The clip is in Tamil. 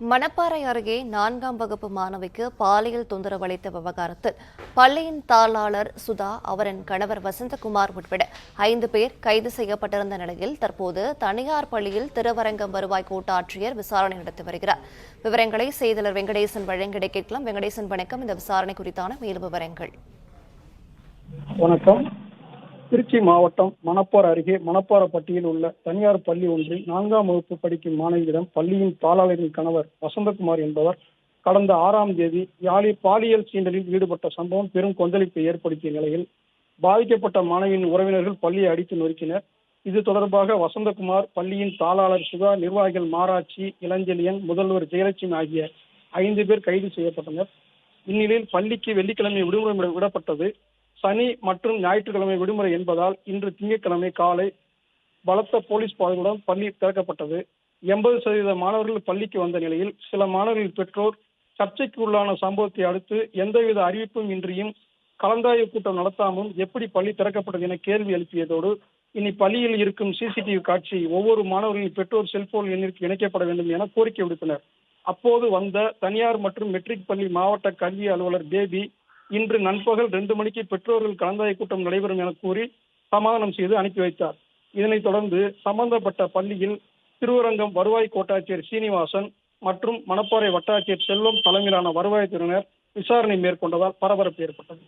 மணப்பாறை அருகே நான்காம் வகுப்பு மாணவிக்கு பாலியல் தொந்தரவு அளித்த விவகாரத்தில் பள்ளியின் தாளாளர் சுதா அவரின் கணவர் வசந்தகுமார் உட்பட ஐந்து பேர் கைது செய்யப்பட்டிருந்த நிலையில் தற்போது தனியார் பள்ளியில் திருவரங்கம் வருவாய் கோட்டாட்சியர் விசாரணை நடத்தி வருகிறார். விவரங்களை செய்தியாளர் வெங்கடேசன் வழங்கிட கேட்கலாம். வெங்கடேசன் வணக்கம். இந்த விசாரணை குறித்தான மேலும் விவரங்கள். வணக்கம். திருச்சி மாவட்டம் மணப்பாறை அருகே மணப்பாறைப்பட்டியில் உள்ள தனியார் பள்ளி ஒன்றில் நான்காம் வகுப்பு படிக்கும் மாணவியிடம் பள்ளியின் தாளாளரின் கணவர் வசந்தகுமார் என்பவர் கடந்த ஆறாம் தேதி யாழி பாலியல் சீண்டலில் ஈடுபட்ட சம்பவம் பெரும் கொந்தளிப்பை ஏற்படுத்திய நிலையில் பாதிக்கப்பட்ட மாணவியின் உறவினர்கள் பள்ளியை அடித்து நொறுக்கினர். இது தொடர்பாக வசந்தகுமார் பள்ளியின் தாளாளர் சுதா நிர்வாகிகள் மாராட்சி இளஞ்செழியன் முதல்வர் ஜெயலட்சுமி ஆகிய ஐந்து பேர் கைது செய்யப்பட்டனர். இந்நிலையில் பள்ளிக்கு வெள்ளிக்கிழமை விடுமுறை விடப்பட்டது. சனி மற்றும் ஞாயிற்றுக்கிழமை விடுமுறை என்பதால் இன்று திங்கட்கிழமை காலை பலத்த போலீஸ் பாதுகாப்புடன் பள்ளி திறக்கப்பட்டது. எண்பது சதவீத மாணவர்கள் பள்ளிக்கு வந்த நிலையில் சில மாணவர்கள் பெற்றோர் சர்ச்சைக்கு உள்ளான சம்பவத்தை அடுத்து எந்தவித அறிவிப்பும் இன்றியும் கலந்தாய்வு கூட்டம் நடத்தாமல் எப்படி பள்ளி திறக்கப்பட்டது என கேள்வி எழுப்பியதோடு இனி பள்ளியில் இருக்கும் சிசிடிவி காட்சி ஒவ்வொரு மாணவர்களின் பெற்றோர் செல்போன் எண்ணிற்கு இணைக்கப்பட வேண்டும் என கோரிக்கை விடுத்தனர். அப்போது வந்த தனியார் மற்றும் மெட்ரிக் பள்ளி மாவட்ட கல்வி அலுவலர் பேபி இன்று நண்பகல் ரெண்டு மணிக்கு பெற்றோர்கள் கலந்தாய கூட்டம் நடைபெறும் என கூறி சமாதானம் செய்து அனுப்பி வைத்தார். இதனைத் தொடர்ந்து சம்பந்தப்பட்ட பள்ளியில் திருவரங்கம் வருவாய் கோட்டாட்சியர் சீனிவாசன் மற்றும் மணப்பாறை வட்டாட்சியர் செல்வம் தலைமையிலான வருவாய்த்துறையினர் விசாரணை மேற்கொண்டதால் பரபரப்பு ஏற்பட்டது.